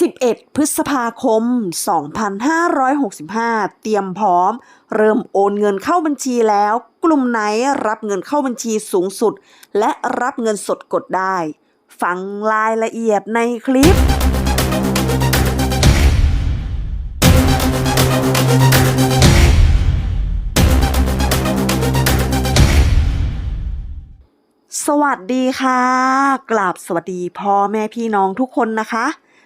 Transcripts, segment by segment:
11 พฤษภาคม 2565 เตรียมพร้อม เริ่มโอนเงินเข้าบัญชีแล้ว กลุ่มไหนรับเงินเข้าบัญชีสูงสุด และรับเงินสดกดได้ ฟังรายละเอียดในคลิปสวัสดีค่ะ กราบสวัสดีพ่อแม่พี่น้องทุกคนนะคะ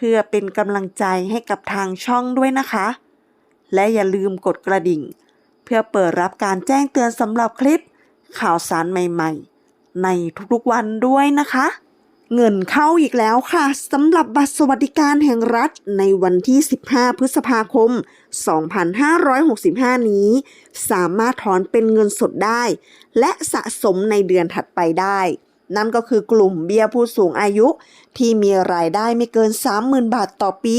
พื่อเป็นกำลังใจให้กับทางช่องด้วยนะคะ และอย่าลืมกดกระดิ่ง เพื่อเปิดรับการแจ้งเตือนสำหรับคลิป ข่าวสารใหม่ๆ ในทุกๆวันด้วยนะคะ เงินเข้าอีกแล้วค่ะสำหรับบัตรสวัสดิการแห่งรัฐในวันที่ 15 พฤษภาคม 2565 นี้ สามารถถอนเป็นเงินสดได้ และสะสมในเดือนถัดไปได้ นั่นก็คือกลุ่มเบี้ยผู้สูงอายุ ที่มีรายได้ไม่เกิน 30,000 บาทต่อปี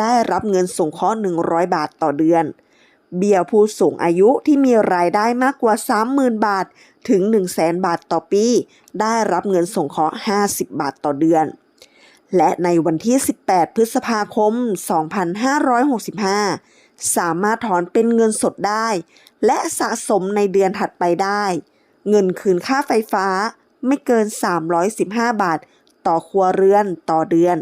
ได้รับเงินสงเคราะห์100 บาทต่อเดือน เบี้ยผู้สูงอายุที่มีรายได้มากกว่า 30,000 บาทถึง 100,000 บาทต่อปี ได้รับเงินสงเคราะห์ 50 บาทต่อเดือน และในวันที่ 18 พฤษภาคม 2565 สามารถถอนเป็นเงินสดได้ และสะสมในเดือนถัดไปได้ เงินคืนค่าไฟฟ้า ไม่เกิน 315 บาท ต่อครัวเรือนต่อเดือน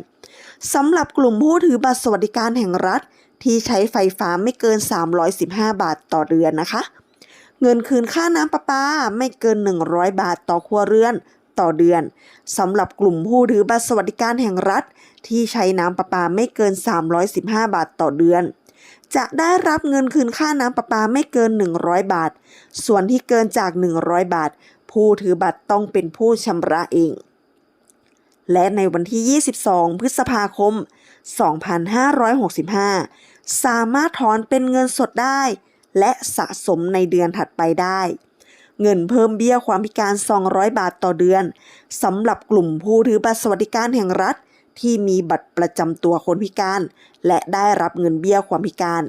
สำหรับกลุ่มผู้ถือบัตรสวัสดิการแห่งรัฐ ที่ใช้ไฟฟ้าไม่เกิน 315 บาทต่อเดือนนะคะ เงินคืนค่าน้ำประปาไม่เกิน 100 บาทต่อครัวเรือนต่อเดือนสำหรับกลุ่มผู้ถือบัตรสวัสดิการแห่งรัฐ ที่ใช้น้ำประปาไม่เกิน 315 บาทต่อเดือน จะได้รับเงินคืนค่าน้ำประปาไม่เกิน 100 บาท ส่วนที่เกินจาก 100 บาท ผู้ถือบัตรต้องเป็นผู้ชำระเอง และในวันที่ 22 พฤษภาคม 2565 สามารถถอนเป็นเงินสดได้ และสะสมในเดือนถัดไปได้ เงินเพิ่มเบี้ยความพิการ 200 บาทต่อเดือนสำหรับกลุ่มผู้ถือบัตรสวัสดิการแห่งรัฐ ที่มีบัตรประจำตัวคนพิการ และได้รับเงินเบี้ยความพิการ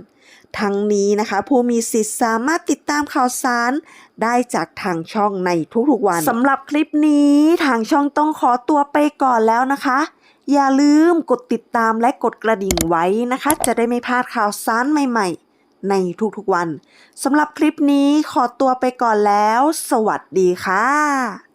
ทั้งนี้นะคะ ผู้มีสิทธิ์สามารถติดตามข่าวสาร ได้จากทางช่องในทุกๆวันสำหรับคลิปนี้ทางช่องต้องขอตัวไปก่อนแล้วนะคะ อย่าลืมกดติดตามและกดกระดิ่งไว้นะคะ จะได้ไม่พลาดข่าวสารใหม่ ๆในทุกๆวัน สำหรับคลิปนี้ขอตัวไปก่อนแล้ว สวัสดีค่ะ